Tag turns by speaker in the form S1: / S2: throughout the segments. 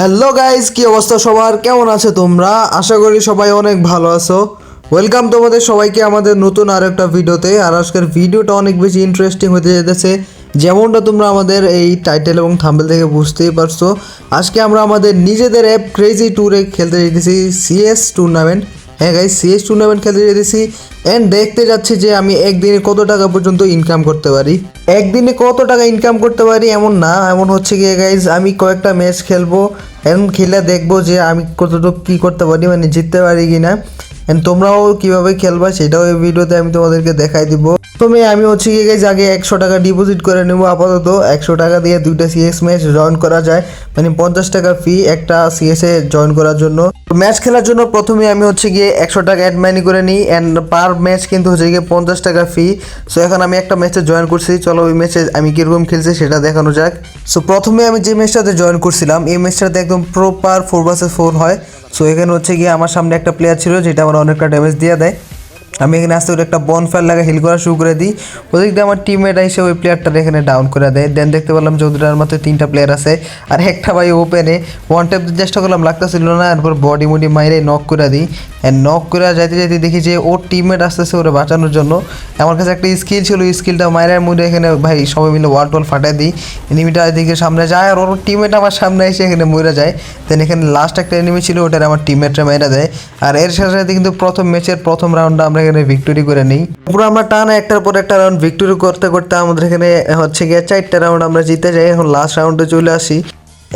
S1: Hello guys কি অবস্থা সবার? কেমন আছে তোমরা? আশা করি সবাই অনেক ভালো আছো। ওয়েলকাম তোমাদের সবাইকে আমাদের নতুন আর একটা ভিডিওতে। আর আজকের ভিডিওটা অনেক বেশি ইন্টারেস্টিং হতে যেতেছে। যেমনটা তোমরা আমাদের এই টাইটেল এবং থাম্বেল থেকে বুঝতেই পারছ। আজকে আমরা আমাদের নিজেদের অ্যাপ ক্রেজি ট্যুরে খেলতে যেতেছি সিএস টুর্নামেন্ট হ্যাঁ গাইজ সিএস টুর্নামেন্ট খেলতে যেতেছি অ্যান্ড দেখতে যাচ্ছি যে আমি একদিনে কত টাকা পর্যন্ত ইনকাম করতে পারি। একদিনে কত টাকা ইনকাম করতে পারি এমন না, এমন হচ্ছে গিয়ে গাইজ আমি কয়েকটা ম্যাচ খেলব এখন খেলে দেখব যে আমি কতটুকু কী করতে পারি মানে জিততে পারি কি না অ্যান্ড তোমরাও কীভাবে খেলবা সেটাও এই ভিডিওতে আমি তোমাদেরকে দেখাই দিব। প্রথমে আমি হচ্ছে গিয়ে গাইজ আগে একশো টাকা ডিপোজিট করে নেব আপাতত। একশো টাকা দিয়ে দুইটা সিএস ম্যাচ জয়েন করা যায়। মানে পঞ্চাশ টাকা ফি একটা সিএস এ জয়েন করার জন্য। ম্যাচ খেলার জন্য প্রথমে আমি হচ্ছে গিয়ে একশো টাকা অ্যাড মানি করে নিই। অ্যান্ড পার ম্যাচ কিন্তু হচ্ছে গিয়ে পঞ্চাশ টাকা ফি সো এখন আমি একটা ম্যাচে জয়েন করছি। চলো ওই ম্যাচে আমি কীরকম খেলছি সেটা দেখানো যাক। সো প্রথমে আমি যে ম্যাচটাতে জয়েন করছিলাম, এই ম্যাচটাতে একদম প্রপার ফোর বাসে ফোর হয়। সো এখানে হচ্ছে গিয়ে আমার সামনে একটা প্লেয়ার ছিল, যেটা আমার অনেকটা ড্যামেজ দিয়ে দেয়। আমি এখানে আসতে করে একটা বন ফায়ার লাগা হিল করা শুরু করে দিই। ওদিক দিয়ে আমার টিমমেট এসে ওই প্লেয়ারটা এখানে ডাউন করে দেয়। দেন দেখতে পেলাম ওদের মাত্র তিনটা প্লেয়ার আছে। আর একটা ভাই ওপেনে ওয়ান টাইপ চেষ্টা করলাম, লাগতেছিল না। এরপর বডি মুডি মাইরে নক করে দিই। নক করে যাইতে যাইতে দেখি যে ওর টিমমেট আসতেছে ওরা বাঁচানোর জন্য। আমার কাছে একটা স্কিল ছিল স্কিলটা মাইরার মুডে এখানে ভাই সবাই মিলে ওয়াল টোয়াল ফাটাই দিই। এনিমিটা এদিকে সামনে যায় আর ওর টিমমেট আমার সামনে এসে এখানে মরে যায়। দেন এখানে লাস্ট একটা এনিমি ছিল, ওটার আমার টিমমেটরা মেরে দেয়। আর এর সাথে সাথে কিন্তু প্রথম ম্যাচের প্রথম রাউন্ডটা আমরা এখানে ভিক্টোরি করে নিই। পুরো আমরা টানা একটার পর একটা রাউন্ড ভিক্টোরি করতে করতে আমাদের এখানে হচ্ছে গিয়ে চারটা রাউন্ড আমরা জিতে যাই। এখন লাস্ট রাউন্ডে চলে আসি।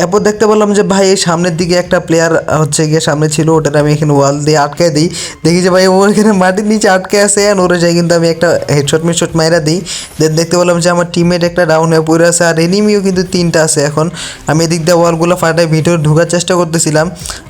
S1: এরপর দেখতে পেলাম যে ভাই এই সামনের দিকে একটা প্লেয়ার হচ্ছে গিয়ে সামনে ছিল ওটার আমি এখানে ওয়াল দিয়ে আটকে দিই। দেখি যে ভাই ও এখানে মাটির নিচে আটকে আছে আর ওরে যাই কিন্তু আমি একটা হেডশট মিডশট মাইরা দিই। দেন দেখতে পেলাম যে আমার টিমমেট একটা ডাউন হয়ে পড়ে আছে, আর এনিমিও কিন্তু তিনটা আছে এখন। আমি এদিক দিয়ে ওয়ালগুলো ফাটাই ভিতরে ঢোকার চেষ্টা করতেছিলাম,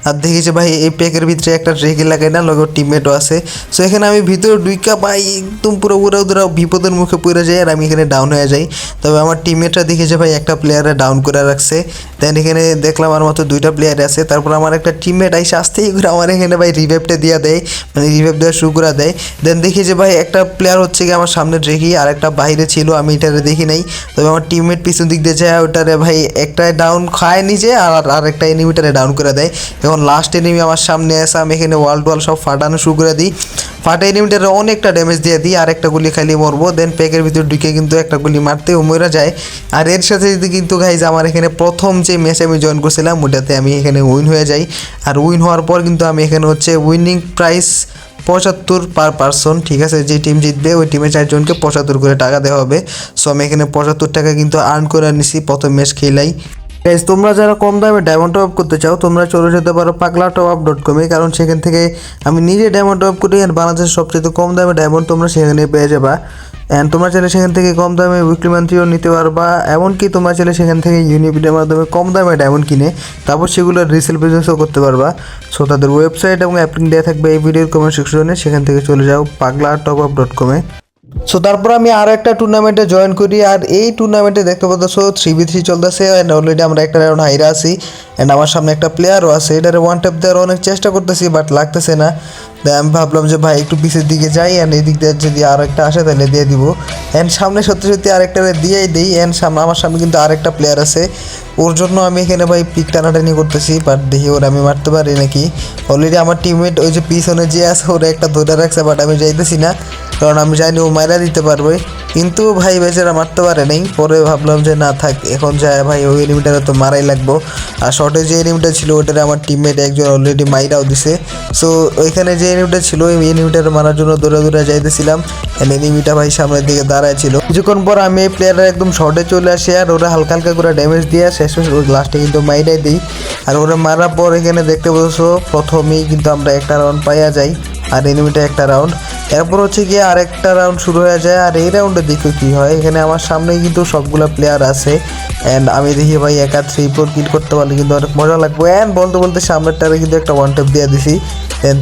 S1: আর দেখি যে ভাই এই প্যাকের ভিতরে একটা ট্রেকে লাগাই না লগে টিমমেটও আছে। সো এখানে আমি ভিতরে ডুইকা ভাই, একদম পুরো উড়া উড়া বিপদের মুখে পড়ে যাই, আর আমি এখানে ডাউন হয়ে যাই। তবে আমার টিমমেটরা দেখি যে ভাই একটা প্লেয়ারে ডাউন করে রাখছে। দেন এখানে দেখলাম আমার মতো দুইটা প্লেয়ার আছে। তারপর আমার একটা টিমমেট আইসে আসতেই করে আমার এখানে ভাই রিভাইভটা দিয়ে দেয় মানে রিভাইভ দেওয়া শুরু করে দেয়। দেন দেখি যে ভাই একটা প্লেয়ার হচ্ছে কি আমার সামনে রেখি আর একটা বাইরে ছিল, আমি এটারে দেখি নাই। তবে আমার টিমমেট পিছন দিক দিয়ে যায়, ওটারে ভাই একটা ডাউন খায় নিজে আর আর একটা এনিমিটারে ডাউন করে দেয়। এখন লাস্ট এনিমি আমার সামনে আসে আমি এখানে ওয়াল টোয়াল সব ফাটানো শুরু করে দিই। ফাটা এনিমিটারে অনেকটা ড্যামেজ দিয়ে দিই, আর একটা গুলি খালি মরবো। দেন প্যাকের ভিতরে ঢুকে কিন্তু একটা গুলি মারতে ও মরে যায়। আর এর সাথে যদি কিন্তু গাইজ আমার এখানে প্রথম যে ম্যাচ আমি জয়েন করছিলাম ওটাতে আমি এখানে উইন হয়ে যাই। আর উইন হওয়ার পর কিন্তু আমি এখানে হচ্ছে উইনিং প্রাইস পঁচাত্তর পার পার্সন ঠিক আছে? যে টিম জিতবে, ওই টিমের চারজনকে পঁচাত্তর করে টাকা দেওয়া হবে। সো আমি এখানে পঁচাত্তর টাকা কিন্তু আর্ন করে নিছি, প্রথম ম্যাচ খেলাই। গাইজ তোমরা যারা কম দামে ডায়মন্ড টপ করতে চাও, তোমরা চলে যেতে পারো পাগলা টপ আপ ডট কমে কারণ সেখান থেকে আমি নিজে ডায়মন্ড টপ করি আর বাংলাদেশের সবচেয়ে কম দামে ডায়মন্ড তোমরা সেখানে পেয়ে যাবা। অ্যান্ড তোমরা চাইলে সেখান থেকে কম দামে উইকলি মান্থলিও নিতে পারবা, এমনকি তোমরা চাইলে সেখান থেকে ইউনিপিডের মাধ্যমে কম দামে ডায়মন্ড কিনে তারপর সেগুলো রিসেল বিজনেসও করতে পারবা। সো তাদের ওয়েবসাইট এবং অ্যাপ্লিং দেওয়া থাকবে এই ভিডিওর কমেন্ট সেকশনে সেখান থেকে চলে যাও পাগলা top up dot com so তারপর আমি আরও একটা টুর্নামেন্টে জয়েন করি, আর এই টুর্নামেন্টে দেখতে পাচ্ছ থ্রি বি থ্রি চলতেছে অ্যান্ড অলরেডি আমরা একটা রাউন্ড হাইরা আছি অ্যান্ড আমার সামনে একটা প্লেয়ারও আছে, এটারে ওয়ান ট্যাপ দেওয়ার অনেক চেষ্টা করতেছি বাট লাগতেছে না। আমি ভাবলাম যে, ভাই, একটু পিছের দিকে যাই অ্যান্ড এই দিক দিয়ে যদি আর একটা আসে, তাহলে দিয়ে দিব। অ্যান্ড সামনে সত্যি সত্যি আরেকটা দিয়েই দিই। অ্যান্ড সামনে, আমার সামনে কিন্তু আরেকটা প্লেয়ার আছে। ওর জন্য আমি এখানে ভাই পিক টানাটানি করতেছি বাট দেখি ওর আমি মারতে পারি নাকি। অলরেডি আমার টিমমেট ওই যে পিছনে যে আছে, ওরা একটা ধরে রাখছে বাট আমি যাইতেছি না। কারণ আমি জানি ও মারা দিতে পারবে। কিন্তু ভাই, বেচারা মারতে পারে নাই। পরে ভাবলাম যে, না, থাক, এখন যায় ভাই, ওই এনিমিটারে তো মারাই লাগবো। আর শর্টে যে এনিমিটা ছিল, ওটারে আমার টিমমেট একজন অলরেডি মাইরাও দিছে। সো ওইখানে যে এনিমিটা ছিল ওই এনিমিটার মারার জন্য দৌড়ে দৌড়ে যাইতেছিলাম। এনিমিটা ভাই সামনের দিকে দাঁড়ায় ছিল কিছুক্ষণ পর আমি এই প্লেয়ারের একদম শর্টে চলে আসি আর ওরা হালকা হালকা করে ড্যামেজ দিয়ে শেষ লাস্টে কিন্তু মাইরাই দিই। আর ওরা মারার পর এখানে দেখতে পাচ্ছ, প্রথমেই কিন্তু আমরা একটা রাউন্ড পাইয়া যাই আর এনিমিটা একটা রাউন্ড এরপর হচ্ছে গিয়ে আরেকটা রাউন্ড শুরু হয়ে যায় আর এই রাউন্ডে দেখো কি হয়। এখানে আমার সামনেই কিন্তু সবগুলো প্লেয়ার আছে। অ্যান্ড আমি দেখি ভাই একা থ্রি ফোর কিল করতে পারলে কিন্তু অনেক মজা লাগবে। অ্যান্ড বলতে বলতে সামনের সামনেরটারে কিন্তু একটা ওয়ান টেপ দিয়ে দিছি।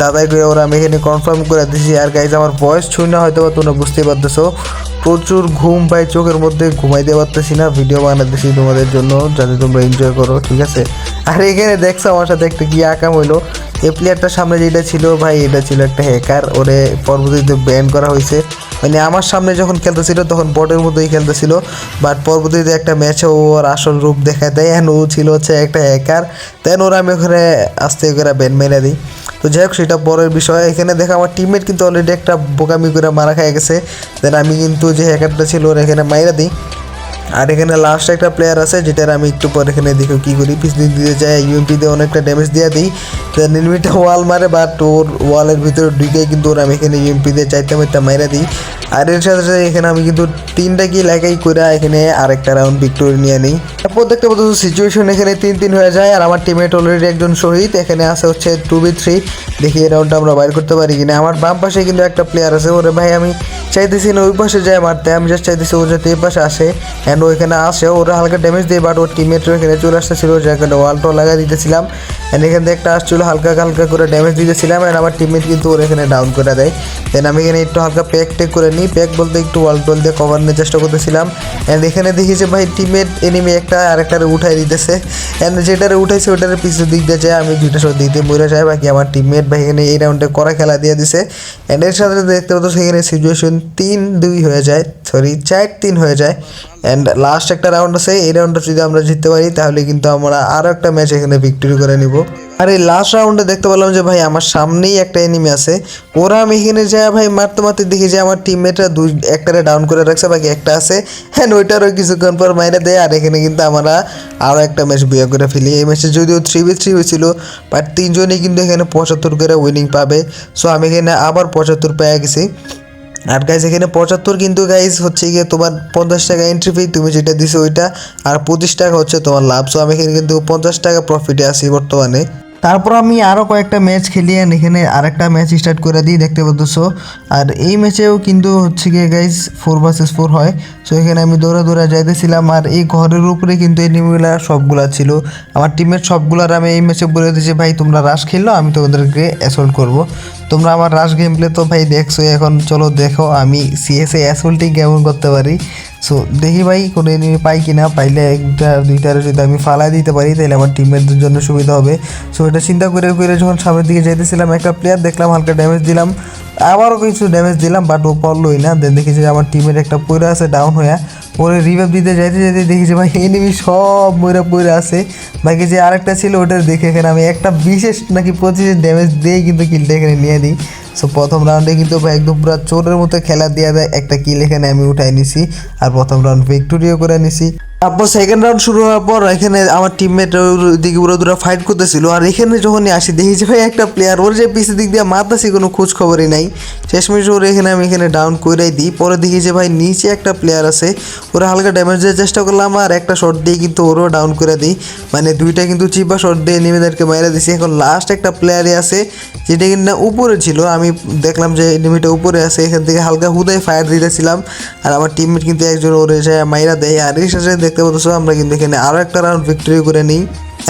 S1: দাদাই করে ওরা আমি এখানে কনফার্ম করে দিছি। আর গাইজ আমার ভয়েস ছুঁই না, হয়তো তোমরা বুঝতেই পারতেছো। প্রচুর ঘুম পাই চোখের মধ্যে ঘুমাইতে পারতেছি না। ভিডিও বানাতেছি তোমাদের জন্য, যাতে তোমরা এনজয় করো, ঠিক আছে? আর এখানে দেখছ আমার সাথে একটা কি আকাম হইল। এই প্লেয়ারটার সামনে যেটা ছিল, ভাই, এটা ছিল একটা হ্যাকার ওরে পরবর্তীতে ব্যান করা হয়েছে মানে আমার সামনে যখন খেলতেছিল, তখন বটের মতোই খেলতেছিল। বাট পরবর্তীতে একটা ম্যাচে ওর আসল রূপ দেখা দেয়। অ্যান্ড ও ছিল হচ্ছে একটা হ্যাকার দেন ওরা আমি ওখানে আস্তে করে ব্যান মেরে দিই। তো যাই হোক, সেটা পরের বিষয়। এখানে দেখা, আমার টিমমেট কিন্তু অলরেডি একটা বোকামি করে মারা খাই গেছে। দেন আমি কিন্তু যে হ্যাকারটা ছিল, ওর এখানে মাইরা দিই। আর এখানে লাস্ট একটা প্লেয়ার আছে, যেটার আমি একটু পর এখানে দেখো কী করি। পিছনে দিয়ে যায় ইউএমপি দিয়ে অনেকটা ড্যামেজ দিয়ে দিই। দেন এনিমিটা ওয়াল মারে বাট ওর ওয়ালের ভিতরে ঢুকে কিন্তু ওর আমি এখানে ইউএমপি দিয়ে চারটা মারটা মাইরা দিই। আর এর সাথে সাথে এখানে আমি কিন্তু তিনটা কি লাগাই করে এখানে আরেকটা রাউন্ড ভিক্টোরি নিয়ে নিই। দেখতে পাচ্ছ সিচুয়েশন এখানে তিন তিন হয়ে যায়, আর আমার টিমেট অলরেডি একজন শহীদ। এখানে আছে হচ্ছে টু বি থ্রি দেখি এই রাউন্ডটা আমরা বাইর করতে পারি কিনা। আমার বাম পাশে কিন্তু একটা প্লেয়ার আছে, ওরে ভাই আমি চাইতেছি না ওই পাশে যায় মারতে, আমি জাস্ট চাইতেছি ও যাতে এই পাশে আসে। এখানে আসে, ওরা হালকা ড্যামেজ দেয় বাট ওর টিমমেটও এখানে চলে আসতেছিল যে কারণে ওয়ালটো লাগাই দিতেছিলাম। অ্যান্ড এখান থেকে একটা আসছিল, হালকা হালকা করে ড্যামেজ দিতেছিলাম অ্যান্ড আমার টিমমেট কিন্তু ওর এখানে ডাউন করে দেয়। দেন আমি এখানে একটু হালকা প্যাক টেক করে নিই। প্যাক বলতে একটু ওয়াল টোল দিয়ে কভার নেওয়ার চেষ্টা করতেছিলাম। অ্যান্ড এখানে দেখি যে ভাই টিমমেট এনিমি একটা আরেকটারে উঠাই দিতেছে। অ্যান্ড যেটারে উঠাইছে ওটারে পিছু দিক দিয়ে যায়, আমি দুইটা শট দিতে মরে যায় বাকি আমার টিমমেট ভাই এখানে এই রাউন্ডে করা খেলা দিয়ে দিছে। অ্যান্ড এর সাথে দেখতে পাচ্ছ সেখানে সিচুয়েশন তিন দুই হয়ে যায়। সরি চার তিন হয়ে যায়। অ্যান্ড লাস্ট একটা রাউন্ড আছে। এই রাউন্ডটা যদি আমরা জিততে পারি, তাহলে কিন্তু আমরা আরও একটা ম্যাচ এখানে ভিক্টোরি করে নিব। আর এই লাস্ট রাউন্ডে দেখতে পেলাম যে, ভাই, আমার সামনেই একটা এনিমি আছে। ওরা আমি এখানে যা ভাই, মারতে মারতে দেখি যে, আমার টিমমেটরা দুই, একটারে ডাউন করে রাখছে, বাকি একটা আছে। হ্যাঁ ওইটারও কিছুক্ষণ পর মাইরে দেয়, আর এখানে কিন্তু আমরা আরও একটা ম্যাচ বিয়ে করে ফেলি। এই ম্যাচে যদিও থ্রি বি থ্রি হয়েছিল বাট তিনজনই কিন্তু এখানে পঁচাত্তর করে উইনিং পাবে। সো আমি এখানে আবার পঁচাত্তর পেয়ে গেছি। আর গাইজ এখানে পঁচাত্তর কিন্তু গাইজ হচ্ছে গিয়ে তোমার পঞ্চাশ টাকা এন্ট্রি ফি তুমি যেটা দিছো ওইটা, আর পঁচিশ টাকা হচ্ছে তোমার লাভ। সো আমি এখানে কিন্তু পঞ্চাশ টাকা প্রফিটে আছি বর্তমানে। তারপর আমি আরও কয়েকটা ম্যাচ খেলি, and এখানে আরেকটা ম্যাচ স্টার্ট করে দিই, দেখতে পাচ্ছ। আর এই ম্যাচেও কিন্তু হচ্ছে গিয়ে গাইজ ফোর ভার্সেস ফোর হয়। সো এখানে আমি দৌড়া দৌড়া যাইতেছিলাম, আর এই ঘরের উপরে কিন্তু এই এনিমিগুলা সবগুলা ছিল। আমার টিমের সবগুলার আমি এই ম্যাচে বলে দিয়েছি, ভাই, তোমরা রাশ খেললো, আমি তোমাদেরকে অ্যাসল্ট করব। তোমরা আমার রাশ গেম প্লে তো ভাই দেখছ এখন চলো দেখো আমি সিএসএ অ্যাসল্টি কেমন করতে পারি। সো দেখি ভাই কোনো এনিমি পাই কি না পাইলে একটা, দুইটার যদি আমি ফালাই দিতে পারি, তাহলে আমার টিমের জন্য সুবিধা হবে। সো এটা চিন্তা করে করে যখন সামনের দিকে যেতেছিলাম একটা প্লেয়ার দেখলাম, হালকা ড্যামেজ দিলাম। আবারও কিছু ড্যামেজ দিলাম বাট ও পড়লোই না। দেন দেখি যে আমার টিমের একটা পয়রা আছে ডাউন হয়ে। ওরে রিভাইভ দিতে যাইতে যাইতে দেখি যে ভাই এনিমি সব ময়রা পয়রা আছে। বাকি যে আরেকটা ছিল, ওটা দেখে এখানে আমি একটা বিশেষ নাকি পঁচিশ ড্যামেজ দিয়ে কিন্তু কিলটা এখানে নিয়ে দিই সো প্রথম রাউন্ডে কিন্তু ভাই একদম পুরো চোরের মতো খেলা দিয়ে দেয়, একটা কিল এখানে আমি উঠাই নিছি। আর প্রথম রাউন্ড ভিক্টোরিও করে নিছি। তারপর সেকেন্ড রাউন্ড শুরু হওয়ার পর এখানে আমার টিমমেট দিকে পুরো দুটো ফাইট করতেছিল। আর এখানে যখনই আসি, দেখি যে ভাই একটা প্লেয়ার ওর যে পিছের দিক দিয়ে মারতেছি, কোনো খোঁজ খবরই নাই। শেষমেশ ওর এখানে আমি এখানে ডাউন করেই দিই। পরে দেখি যে ভাই নিচে একটা প্লেয়ার আছে, ওরা হালকা ড্যামেজ দেওয়ার চেষ্টা করলাম, আর একটা শট দিয়ে কিন্তু ওরও ডাউন করে দিই। মানে দুইটা কিন্তু চিপা শট দিয়ে নেমেদেরকে মেরে দিছি। এখন লাস্ট একটা প্লেয়ারই আছে, যেটা কিন্তু উপরে ছিল। আমি দেখলাম যে এনিমিটা উপরে আছে, এখান থেকে হালকা হুদায় ফায়ার দিতেছিলাম। আর আমার টিমমেট কিন্তু একজন ওরে যায় মাইরা দেয়। আর এই সাথে দেখতে পাচ্ছ, আমরা কিন্তু এখানে আরও একটা রাউন্ড ভিক্টোরি করে নিই।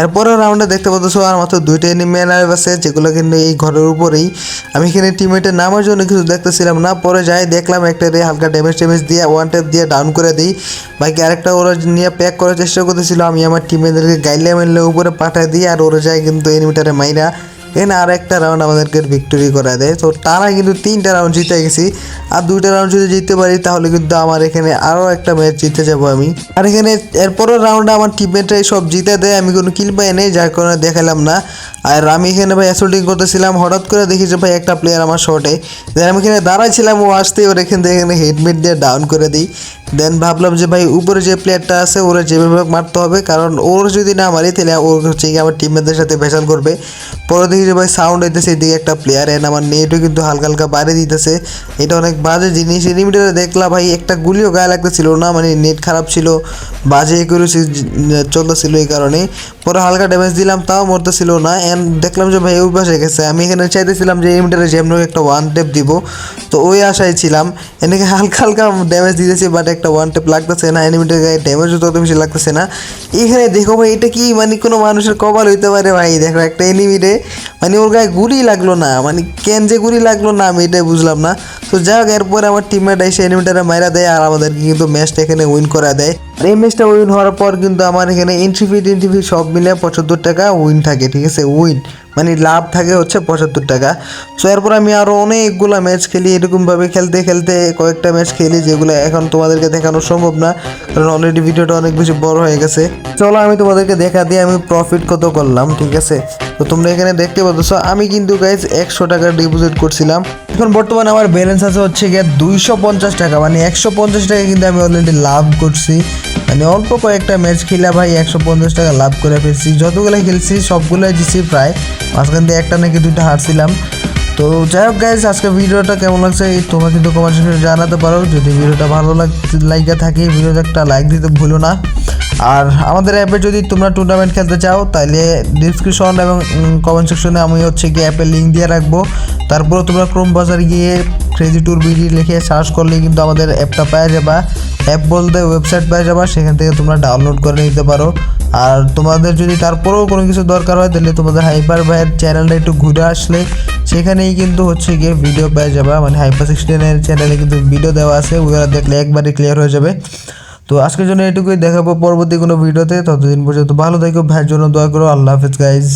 S1: এরপরের রাউন্ডে দেখতে পাচ্ছ, আর মাত্র দুইটা এনিমি লাইভ আছে, যেগুলো কিন্তু এই ঘরের উপরেই। আমি এখানে টিমমেটের নামার জন্য কিছু দেখতেছিলাম না, পরে যাই দেখলাম একটা রে হালকা ড্যামেজ ট্যামেজ দিয়ে ওয়ান ট্যাপ দিয়ে ডাউন করে দিই। বাকি আরেকটা ওরা নিয়ে প্যাক করার চেষ্টা করতেছিল, আমি আমার টিমেদেরকে গাইলে মাইলে উপরে পাঠিয়ে দিই, আর ওরা যায় কিন্তু এনিমিটারে মাইরা। এখানে আর একটা রাউন্ড আমাদেরকে ভিক্টোরি করে দেয়। তো তারা কিন্তু তিনটা রাউন্ড জিতে গেছি। আর দুইটা রাউন্ড যদি জিততে পারি, তাহলে কিন্তু আমার এখানে আরও একটা ম্যাচ জিতে যাব আমি। আর এখানে এরপরের রাউন্ডে আমার টিমমেটরাই সব জিতে দেয়। আমি কোনো কিল পাই নেই, যার কারণে দেখালাম না। আর আমি এখানে ভাই অ্যাসল্টিং করতেছিলাম। হঠাৎ করে দেখি যে ভাই একটা প্লেয়ার আমার শর্টে দেন আমি এখানে দাঁড়াইছিলাম, ও আসতে ওর এখান থেকে এখানে হেডমেট দিয়ে ডাউন করে দিই। দেন ভাবলাম যে ভাই উপরে যে প্লেয়ারটা আছে, ওরা যেভাবে মারতে হবে। কারণ ওর যদি না মারি, তাহলে ওর হচ্ছে গিয়ে আমার টিমমেটদের সাথে ভেসাল করবে। পরে যে ভাই সাউন্ড হইতেছে এদিকে একটা প্লেয়ার এন্ড আমার নেটও কিন্তু হালকা হালকা বাড়িয়ে দিতেছে। এটা অনেক বাজে জিনিস। এনিমিটারে দেখলাম ভাই, একটা গুলিও গায়ে লাগতেছিল না মানে নেট খারাপ ছিল, বাজে একুরেসি চলতেছিল এই কারণে। পরে হালকা ড্যামেজ দিলাম, তাও মরতেছিল না। অ্যান্ড দেখলাম যে ভাই ওই পাশে গেছে। আমি এখানে চাইতেছিলাম যে এনিমিটারে যেমন একটা ওয়ান টেপ দিব। তো ওই আশায় ছিলাম। এনেকে হালকা হালকা ড্যামেজ দিতেছি বাট একটা ওয়ান টেপ লাগতেছে না। এনিমিটার গায়ে ড্যামেজও তত বেশি লাগতেছে না। এখানে দেখো ভাই, এটা কি মানে কোনো মানুষের কপাল হইতে পারে ভাই? দেখো একটা এনিমিরে মানে ওর গায়ে গুলি লাগল না মানে কেন যে গুলি লাগল না আমি এটাই বুঝলাম না। তো যাই হোক, এরপরে আমার টিমমেট এসে এনিমিটারে মাইরা দেয় আর আমাদেরকে কিন্তু ম্যাচটা এখানে উইন করা দেয়। আর এই ম্যাচটা উইন হওয়ার পর কিন্তু আমার এখানে এন্ট্রি ফি টেন্ট্রি ফি সব মিলে পঁচাত্তর টাকা উইন থাকে, ঠিক আছে? উইন মানে লাভ থাকে হচ্ছে পঁচাত্তর টাকা। সো এরপর আমি আরও অনেকগুলো ম্যাচ খেলি, এরকমভাবে খেলতে খেলতে কয়েকটা ম্যাচ খেলি, যেগুলো এখন তোমাদেরকে দেখানো সম্ভব না, কারণ অলরেডি ভিডিওটা অনেক বেশি বড় হয়ে গেছে। চলো আমি তোমাদেরকে দেখা দিয়ে আমি প্রফিট কত করলাম, ঠিক আছে? তো তোমরা এখানে দেখতে পাচ্ছ, আমি কিন্তু গাইজ একশো টাকা ডিপোজিট করছিলাম। এখন বর্তমানে আমার ব্যালেন্স আছে হচ্ছে গিয়ে দুইশো পঞ্চাশ টাকা মানে একশো পঞ্চাশ টাকা কিন্তু আমি অলরেডি লাভ করছি। মানে অল্প কয়েকটা ম্যাচ খেলা ভাই একশো পঞ্চাশ টাকা লাভ করে ফেলছি। যতগুলো খেলছি সবগুলো জিতছি প্রায়। মাঝখান দিয়ে একটা নাকি দুইটা হারছিলাম। তো যাই হোক গাইজ আজকে ভিডিওটা কেমন লাগছে তোমরা কিন্তু কমেন্ট জানাতে পারো। যদি ভিডিওটা ভালো লাগ লাইকা থাকে, ভিডিওতে একটা লাইক দিতে ভুলো না। আর আমাদের অ্যাপে যদি তোমরা টুর্নামেন্ট খেলতে চাও তাহলে ডিসক্রিপশন এবং কমেন্ট সেকশনে আমি হচ্ছে গিয়ে অ্যাপের লিঙ্ক দিয়ে রাখব। তারপরে তোমরা ক্রোম বাজার গিয়ে ক্রেজি ট্যুর বিডি লিখে সার্চ করলে কিন্তু আমাদের অ্যাপটা পাওয়া যাবা। অ্যাপ বলতে ওয়েবসাইট পাওয়া যাবা, সেখান থেকে তোমরা ডাউনলোড করে নিতে পারো। আর তোমাদের যদি তারপরেও কোনো কিছু দরকার হয়, তাহলে তোমাদের হাইপার ভাইয়ের চ্যানেলটা একটু ঘুরে আসলে। সেখানেই কিন্তু হচ্ছে গিয়ে ভিডিও পেয়ে যাবে। মানে হাইপার সিক্সটিনের চ্যানেলে কিন্তু ভিডিও দেওয়া আছে। ওগুলো দেখলে একবারে ক্লিয়ার হয়ে যাবে। তো আজকের জন্য এটুকুই। দেখাবো পরবর্তী কোনো ভিডিওতে ততদিন পর্যন্ত ভালো থেকো। ভাইয়ের জন্য দোয়া করো। আল্লাহ হাফিজ গাইজ